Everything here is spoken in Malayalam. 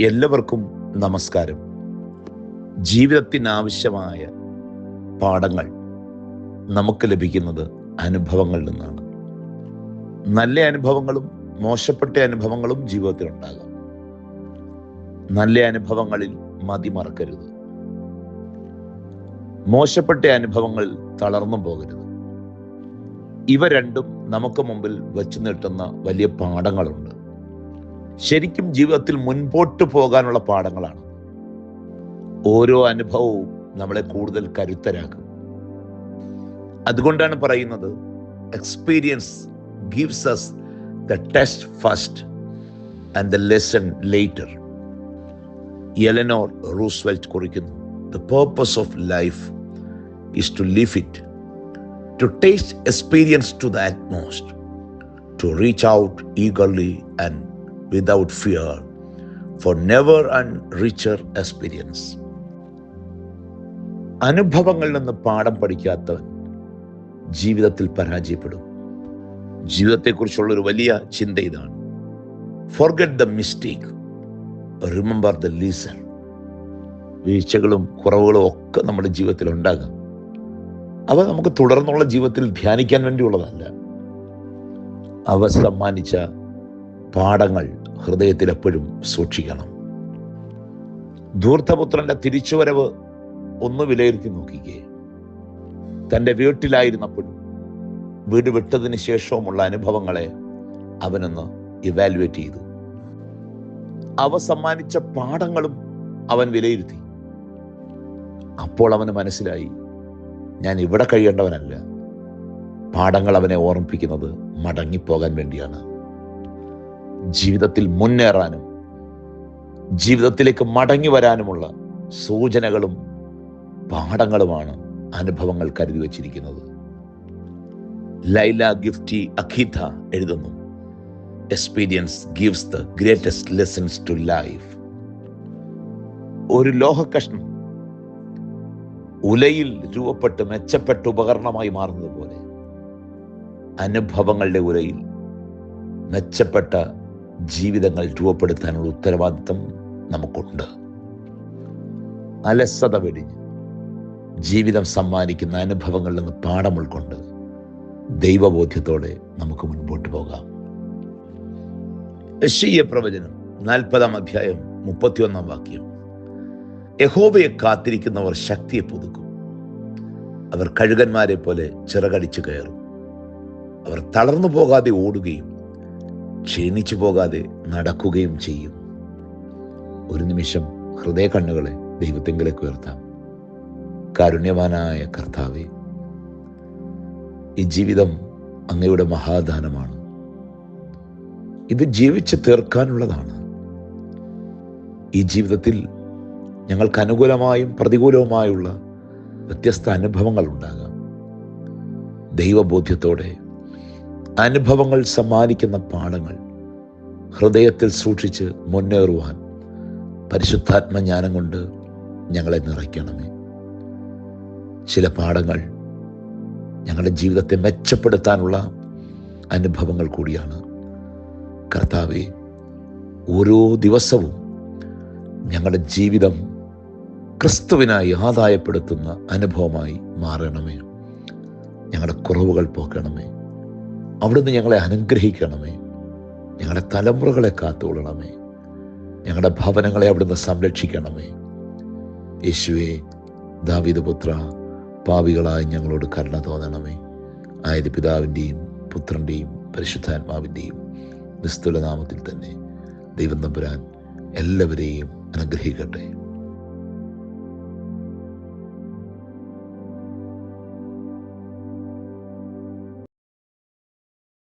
എല്ലാവർക്കും നമസ്കാരം. ജീവിതത്തിനാവശ്യമായ പാഠങ്ങൾ നമുക്ക് ലഭിക്കുന്നത് അനുഭവങ്ങളിൽ നിന്നാണ്. നല്ല അനുഭവങ്ങളും മോശപ്പെട്ട അനുഭവങ്ങളും ജീവിതത്തിൽ ഉണ്ടാകാം. നല്ല അനുഭവങ്ങളിൽ മതി മറക്കരുത്. മോശപ്പെട്ട അനുഭവങ്ങൾ തളർന്നു പോകരുത്. ഇവ രണ്ടും നമുക്ക് മുമ്പിൽ വെച്ചു നീട്ടുന്ന വലിയ പാഠങ്ങളുണ്ട്. ശരിക്കും ജീവിതത്തിൽ മുൻപോട്ട് പോകാനുള്ള പാഠങ്ങളാണ്. ഓരോ അനുഭവവും നമ്മളെ കൂടുതൽ കരുത്തരാക്കും. അതുകൊണ്ടാണ് പറയുന്നത് experience gives us the test first and the lesson later Eleanor Roosevelt കുറിക്കുന്നു the purpose of life is to live it to taste experience to the utmost to reach out eagerly and without fear for never and richer experience. അനുഭവങ്ങളിൽ നിന്ന് പാഠം പഠിക്കാത്തവൻ ജീവിതത്തിൽ പരാജയപ്പെടും. ജീവിതത്തെക്കുറിച്ചുള്ള ഒരു വലിയ ചിന്ത ഇതാണ്. Forget the mistake remember the lesson വീഴ്ചകളും കുറവുകളും ഒക്കെ നമ്മുടെ ജീവിതത്തിൽ ഉണ്ടാകാം. അവ നമുക്ക് തുടർന്നുള്ള ജീവിതത്തിൽ ധ്യാനിക്കാൻ വേണ്ടിയുള്ളതല്ല. അവ സമ്മാനിച്ച പാഠങ്ങൾ ഹൃദയത്തിൽ എപ്പോഴും സൂക്ഷിക്കണം. ധൂർത്തപുത്രന്റെ തിരിച്ചുവരവ് ഒന്ന് വിലയിരുത്തി നോക്കിക്കേ. തന്റെ വീട്ടിലായിരുന്നപ്പോഴും വീട് വിട്ടതിന് ശേഷവുമുള്ള അനുഭവങ്ങളെ അവനൊന്ന് ഇവാലുവേറ്റ് ചെയ്തു. അവ സമ്മാനിച്ച പാഠങ്ങളും അവൻ വിലയിരുത്തി. അപ്പോൾ അവന് മനസ്സിലായി ഞാൻ ഇവിടെ കഴിയേണ്ടവനല്ല. പാഠങ്ങൾ അവനെ ഓർമ്മിപ്പിക്കുന്നത് മടങ്ങിപ്പോകാൻ വേണ്ടിയാണ്. ജീവിതത്തിൽ മുന്നേറാനും ജീവിതത്തിലേക്ക് മടങ്ങി വരാനുമുള്ള സൂചനകളും പാഠങ്ങളുമാണ് അനുഭവങ്ങൾ കരുതി വച്ചിരിക്കുന്നത്. ലൈല ഗിഫ്റ്റി അഖീത എഴുതുന്നു experience gives the greatest lessons to life ഒരു ലോഹകഷ്ണം ഉലയിൽ രൂപപ്പെട്ട് മെച്ചപ്പെട്ട ഉപകരണമായി മാറുന്നത് പോലെ അനുഭവങ്ങളുടെ ഉലയിൽ മെച്ചപ്പെട്ട ജീവിതങ്ങൾ രൂപപ്പെടുത്താനുള്ള ഉത്തരവാദിത്വം നമുക്കുണ്ട്. അലസത വെടിഞ്ഞ് ജീവിതം സമ്മാനിക്കുന്ന അനുഭവങ്ങളിൽ നിന്ന് പാഠം ഉൾക്കൊണ്ട് ദൈവബോധ്യത്തോടെ നമുക്ക് മുൻപോട്ട് പോകാം. യശീയ പ്രവചനം നാൽപ്പതാം അധ്യായം മുപ്പത്തിയൊന്നാം വാക്യം. യഹോബയെ കാത്തിരിക്കുന്നവർ ശക്തിയെ പുതുക്കും. അവർ കഴുകന്മാരെ പോലെ ചിറകടിച്ചു കയറും. അവർ തളർന്നു പോകാതെ ഓടുകയും ക്ഷീണിച്ചു പോകാതെ നടക്കുകയും ചെയ്യും. ഒരു നിമിഷം ഹൃദയ കണ്ണുകളെ ദൈവത്തെങ്കിലേക്ക് ഉയർത്താം. കാരുണ്യവാനായ കർത്താവെ ഈ ജീവിതം അങ്ങയുടെ മഹാദാനമാണ്. ഇത് ജീവിച്ച് തീർക്കാനുള്ളതാണ്. ഈ ജീവിതത്തിൽ ഞങ്ങൾക്ക് അനുകൂലമായും പ്രതികൂലവുമായുള്ള വ്യത്യസ്ത അനുഭവങ്ങൾ ഉണ്ടാകാം. ദൈവബോധ്യത്തോടെ അനുഭവങ്ങൾ സമ്മാനിക്കുന്ന പാഠങ്ങൾ. ഹൃദയത്തിൽ സൂക്ഷിച്ച് മുന്നേറുവാൻ പരിശുദ്ധാത്മജ്ഞാനം കൊണ്ട് ഞങ്ങളെ നിറയ്ക്കണമേ. ചില പാഠങ്ങൾ ഞങ്ങളുടെ ജീവിതത്തെ മെച്ചപ്പെടുത്താനുള്ള അനുഭവങ്ങൾ കൂടിയാണ്. കർത്താവെ ഓരോ ദിവസവും ഞങ്ങളുടെ ജീവിതം ക്രിസ്തുവിനായി ആദായപ്പെടുത്തുന്ന അനുഭവമായി മാറണമേ. ഞങ്ങളുടെ കുറവുകൾ പോക്കണമേ. അവിടുന്ന് ഞങ്ങളെ അനുഗ്രഹിക്കണമേ. ഞങ്ങളുടെ തലമുറകളെ കാത്തുകൊള്ളണമേ. ഞങ്ങളുടെ ഭവനങ്ങളെ അവിടുന്ന് സംരക്ഷിക്കണമേ. യേശുവെ ദാവിദ പുത്ര പാവികളായി ഞങ്ങളോട് കരുണ തോന്നണമേ. ആയത് പിതാവിന്റെയും പുത്രന്റെയും പരിശുദ്ധാത്മാവിന്റെയും നിസ്തുല നാമത്തിൽ തന്നെ ദൈവം തമ്പുരാൻ എല്ലാവരെയും അനുഗ്രഹിക്കട്ടെ.